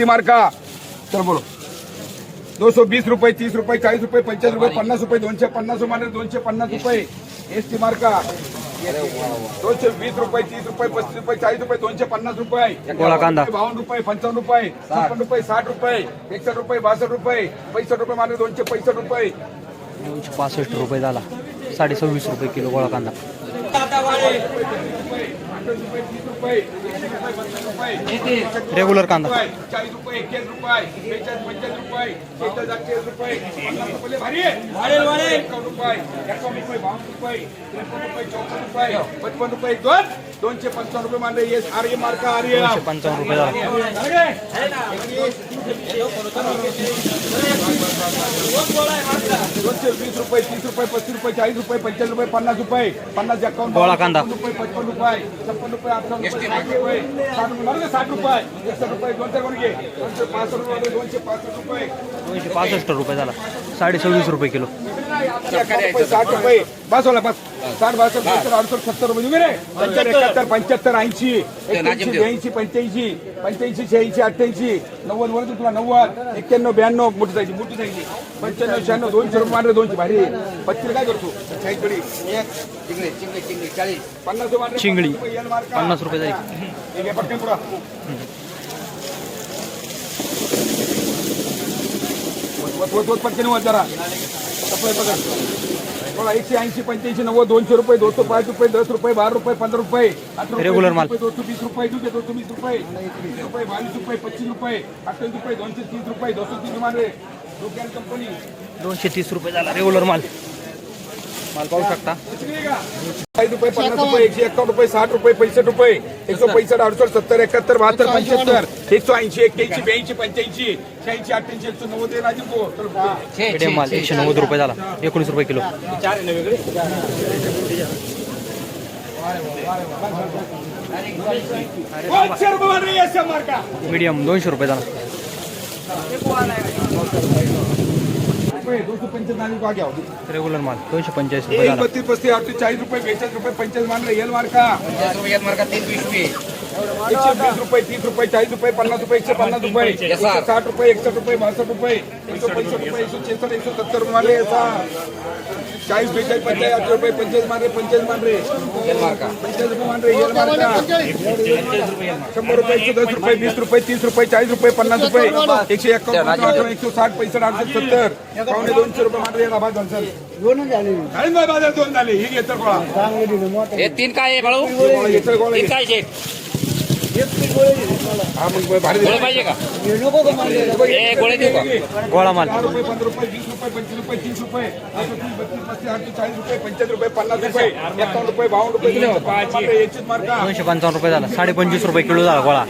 T मार्का चल बोलो. दो सौ बीस रुपये तीस रुपये चाळीस रुपये पंचाळीस रुपये पन्नास रुपये दोनशे पन्नास रुपये दोनशे पन्नास रुपये. एस टी मार्का दोनशे वीस रुपये तीस रुपये पस्तीस रुपये चाळीस रुपये दोनशे पन्नास रुपये. बावन्न रुपये पंचावन्न रुपये छप्पन रुपये साठ रुपये एकसष्ट रुपये बासष्ट रुपये पैसष्ट रुपये माने दोनशे पैसष्ट रुपये. दोनशे पासष्ट रुपये झाला. साडे सव्वीस रुपये किलो गोळा कांदा. रेग्युलर कांदा चाळीस रुपये एक्केचाळीस रुपये बेचाळीस पंचाळीस रुपये शेहेचाळीस अठ्ठेचाळीस रुपये पन्नास रुपये भारी आहे. एकावन्न रुपये एकावन्न रुपये बावन्न रुपये त्रेपन्न रुपये चौपन्न रुपये पचपन्न रुपये दोन दोनशे पंचावन्न रुपये मानले येस आर्य मार्का आर्य पंचावन्न रुपये दोनशे वीस रुपये तीस रुपये पस्तीस रुपये चाळीस रुपये पंचाळीस रुपये पन्नास रुपये. पन्नास एकावन्न गोळा कांदा. रुपये पचपन्न रुपये छप्पन्न रुपये अठ्ठावन्न रुपये साठ रुपये साठ रुपये? साठ रुपये एकसष्ट रुपये दोनशे घे. दोनशे पासष्ट रुपये दोनशे पासष्ट रुपये. दोनशे पासष्ट रुपये झाला. साडे सव्वीस रुपये किलो. रुपये साठ रुपये बस होला बस साठ बासष्ट सत्तर अडुसष्ट सत्तर रुपये तुम्ही रे एकाहत्तर पंच्याहत्तर ऐंशी एक्क्याऐंशी ब्याऐंशी पंच्याऐंशी पंच्याऐंशी शहाऐंशी अठ्ठ्याऐंशी नव्वद वर तुला नव्वद एक्क्याण्णव ब्याण्णव मोठी जायची मोठी जायची पंच्याण्णव शहाण्णव दोनशे रुपये मारले दोनशे भारी पच्चीस काय करतो चाळीस चिंगडी चिंगडी चिंगडी चाळीस पन्नास रुपये चिंगडी. पन्नास रुपये yen मार्का. पटकन पुढं. वत- वत- वत पटकन वत जरा सप्लाय पकड बघा एकशे ऐंशी पंच्याऐंशी नव्वद दोनशे रुपये दोनशे पाच रुपये दस रुपये बारा रुपये पंधरा रुपये रुपये, Regular माल. रुपये, दोनशे वीस रुपये दोनशे वीस रुपये रुपये बावीस रुपये पच्चीस रुपये अठ्ठावीस रुपये दोनशे तीस रुपये दोनशे तीस डोक्यान कंपनी. दोनशे तीस रुपये झाला रेग्युलर माल. माल पाहू शकता. साठ रुपये पन्नास रुपये एकशे एकावन्न रुपये साठ रुपये पैसष्ट रुपये. एकशे पैसष्ट अडुसष्ट सत्तर एकाहत्तर बहात्तर पंच्याहत्तर एकशे ऐंशी एक्क्याऐंशी ब्याऐंशी पंच्याऐंशी शहाऐंशी अठ्ठ्याऐंशी एकशे नव्वद मीडियम माल एकशे नव्वद रुपये झाला. एकोणीस रुपये किलो. मीडियम दोनशे रुपये झाला. रुपये दोनशे पंचेचाळीस का घ्यावं रेग्युलर माल दोनशे पंचेचाळीस रुपये बत्तीस पस्तीस अडतीस चाळीस रुपये बेचाळीस रुपये पंचाळीस मानले येल मार्का. पचास रुपये एक मार्का तीन पिशवी. एकशे वीस रुपये तीस रुपये चाळीस रुपये पन्नास रुपये एकशे पन्नास रुपये एकशे साठ रुपये एकसष्ट रुपये बासष्ट रुपये एकशे पैसष्ट रुपये एकशे छेसष्ट एकशे सत्तर रुपये मानले याचा. चाळीस बेचाळीस पंचाळीस अठरा रुपये पंचाळीस मानले पंचाळीस मानले पंचाळीस रुपये मार्का शंभर रुपये एकशे दस रुपये वीस रुपये तीस रुपये चाळीस रुपये पन्नास रुपये. एकशे एकावन्न अठरा एकशे साठ पैसे आठशे सत्तर. पावणे दोनशे रुपये मानले याला बाद झालं डाळिंब बाजार दोन झाले ही घेतर गोळा. हे तीन काय आहे घेतर गोळा काय हा मग भारी गोळे पाहिजे का हे गोळे देऊ का गोळा माल दहा रुपये पंधरा रुपये वीस रुपये पंचवीस रुपये तीस रुपये अठ्ठावीस बत्तीस पस्तीस अडतीस चाळीस रुपये पंच्याहत्तर रुपये पन्नास रुपये एकावन्न रुपये बावन्न रुपये एकशे मार्का दोनशे पंचावन्न रुपये झाला साडे पंचवीस रुपये किलो झाला गोळा.